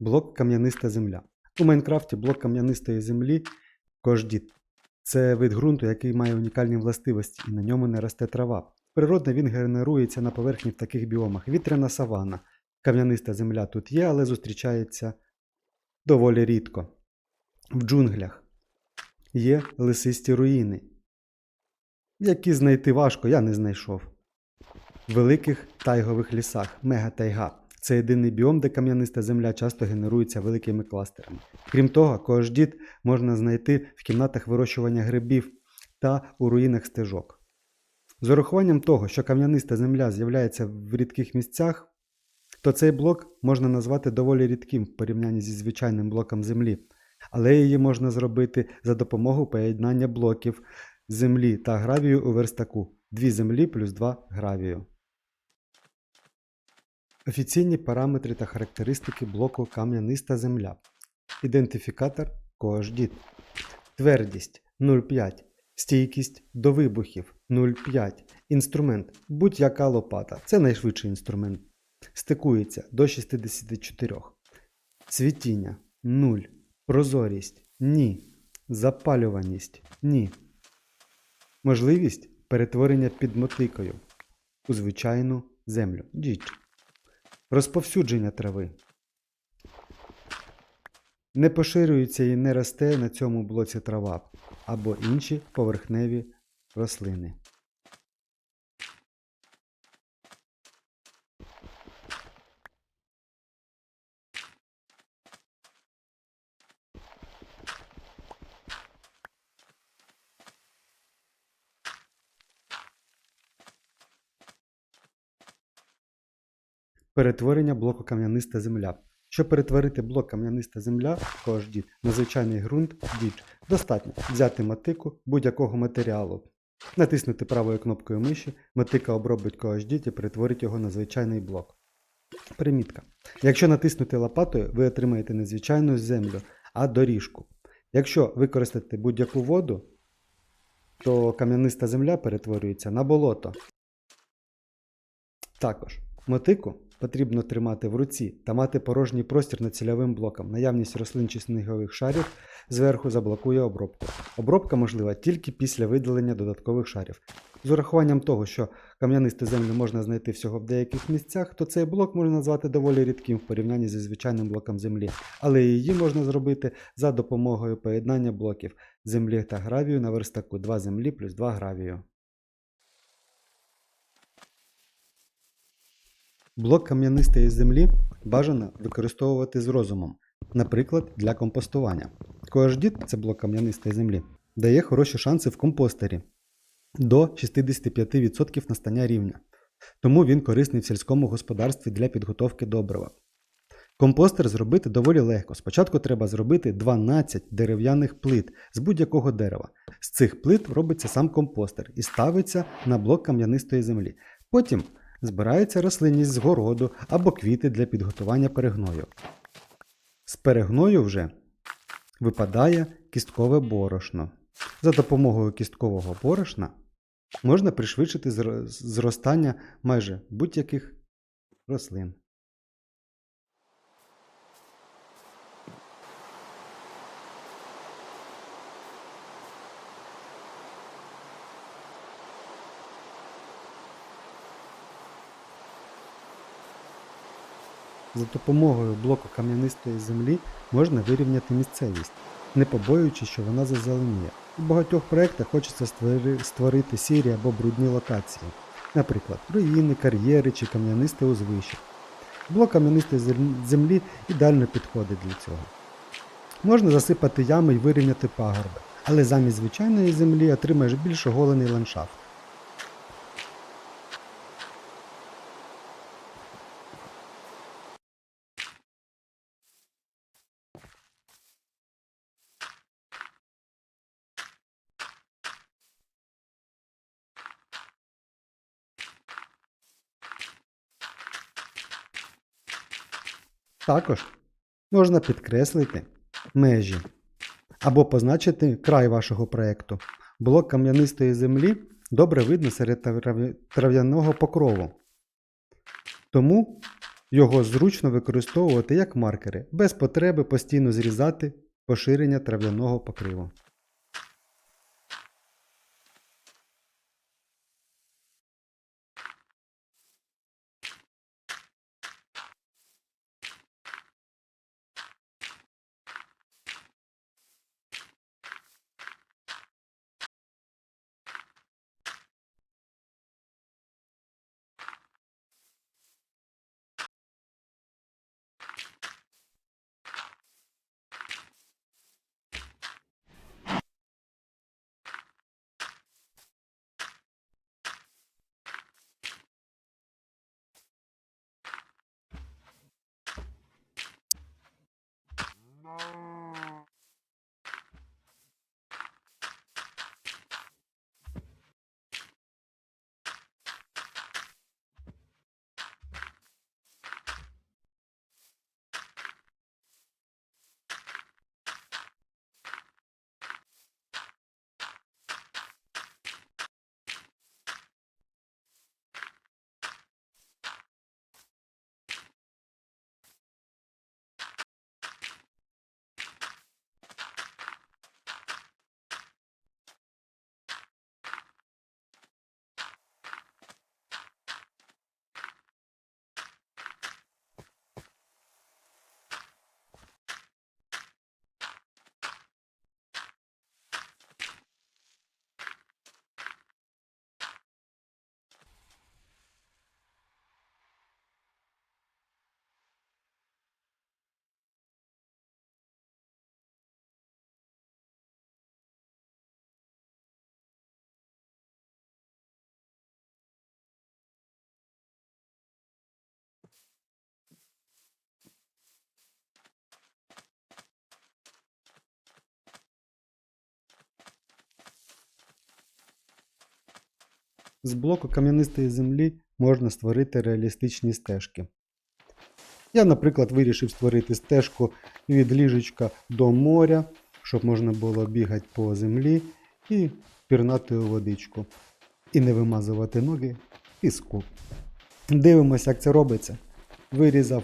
Блок кам'яниста земля. У Майнкрафті блок кам'янистої землі кождіт. Це вид ґрунту, який має унікальні властивості, і на ньому не росте трава. Природно він генерується на поверхні в таких біомах. Вітряна савана. Кам'яниста земля тут є, але зустрічається доволі рідко. В джунглях є лисисті руїни, які знайти важко, я не знайшов. В великих тайгових лісах мегатайга. Це єдиний біом, де кам'яниста земля часто генерується великими кластерами. Крім того, кождіт можна знайти в кімнатах вирощування грибів та у руїнах стежок. З урахуванням того, що кам'яниста земля з'являється в рідких місцях, то цей блок можна назвати доволі рідким в порівнянні зі звичайним блоком землі, але її можна зробити за допомогою поєднання блоків землі та гравію у верстаку. Дві землі плюс два гравію. Офіційні параметри та характеристики блоку кам'яниста земля. Ідентифікатор COHDIT. Твердість 0,5. Стійкість до вибухів 0,5. Інструмент будь-яка лопата. Це найшвидший інструмент. Стикується до 64. Цвітіння 0. Прозорість ні. Запалюваність ні. Можливість перетворення під мотикою у звичайну землю. Діч. Розповсюдження трави. Не поширюється і не росте на цьому блоці трава або інші поверхневі рослини. Перетворення блоку кам'яниста земля. Щоб перетворити блок кам'яниста земля COHDIT на звичайний ґрунт діч, достатньо взяти мотику будь-якого матеріалу, натиснути правою кнопкою миші, мотика обробить COHDIT і перетворить його на звичайний блок. Примітка. Якщо натиснути лопатою, ви отримаєте не звичайну землю, а доріжку. Якщо використати будь-яку воду, то кам'яниста земля перетворюється на болото. Також мотику потрібно тримати в руці та мати порожній простір над цільовим блоком. Наявність рослин чи снігових шарів зверху заблокує обробку. Обробка можлива тільки після видалення додаткових шарів. З урахуванням того, що кам'янисту землю можна знайти всього в деяких місцях, то цей блок можна назвати доволі рідким в порівнянні зі звичайним блоком землі, але її можна зробити за допомогою поєднання блоків землі та гравію на верстаку 2 землі плюс 2 гравію. Блок кам'янистої землі бажано використовувати з розумом, наприклад, для компостування. COHDIT – це блок кам'янистої землі, дає хороші шанси в компостері до 65% настання рівня, тому він корисний в сільському господарстві для підготовки добрива. Компостер зробити доволі легко. Спочатку треба зробити 12 дерев'яних плит з будь-якого дерева. З цих плит робиться сам компостер і ставиться на блок кам'янистої землі. Потім збирається рослинність з городу або квіти для підготування перегною. З перегною вже випадає кісткове борошно. За допомогою кісткового борошна можна пришвидшити зростання майже будь-яких рослин. За допомогою блоку кам'янистої землі можна вирівняти місцевість, не побоюючись, що вона зазеленіє. У багатьох проєктах хочеться створити сірі або брудні локації, наприклад, руїни, кар'єри чи кам'янисте узвище. Блок кам'янистої землі ідеально підходить для цього. Можна засипати ями і вирівняти пагорби, але замість звичайної землі отримаєш більш оголений ландшафт. Також можна підкреслити межі або позначити край вашого проєкту. Блок кам'янистої землі добре видно серед трав'яного покрову. Тому Його зручно використовувати як маркери, без потреби постійно зрізати поширення трав'яного покриву. Oh. З блоку кам'янистої землі можна створити реалістичні стежки. Я, наприклад, вирішив створити стежку від ліжечка до моря, щоб можна було бігати по землі і пірнати у водичку. І не вимазувати ноги піску. Дивимося, як це робиться. Вирізав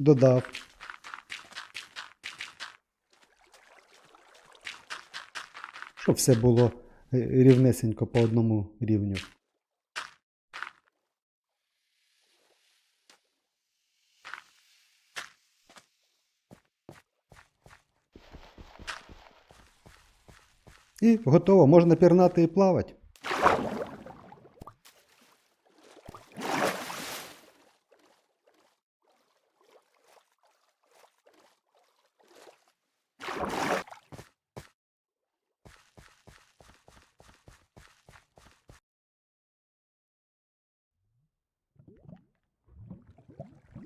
додав. Щоб все було е, рівнесенько по одному рівню. І готово, можна пірнати і плавати.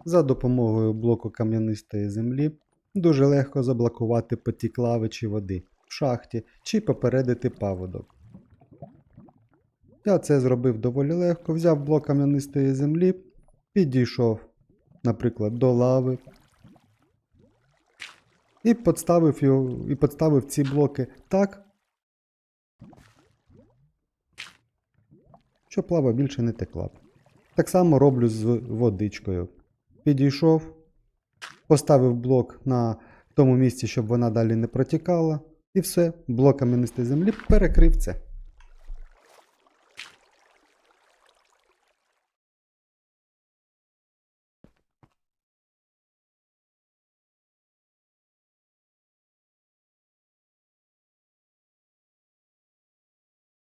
За допомогою блоку кам'янистої землі дуже легко заблокувати потік лави чи води в шахті чи попередити паводок. Я це зробив доволі легко, взяв блок кам'янистої землі, підійшов, наприклад, до лави і підставив, його, і підставив ці блоки так, щоб лава більше не текла. Так само роблю з водичкою. Підійшов, поставив блок на тому місці, щоб вона далі не протікала, і все, Блоками кам'янистої землі перекрив це.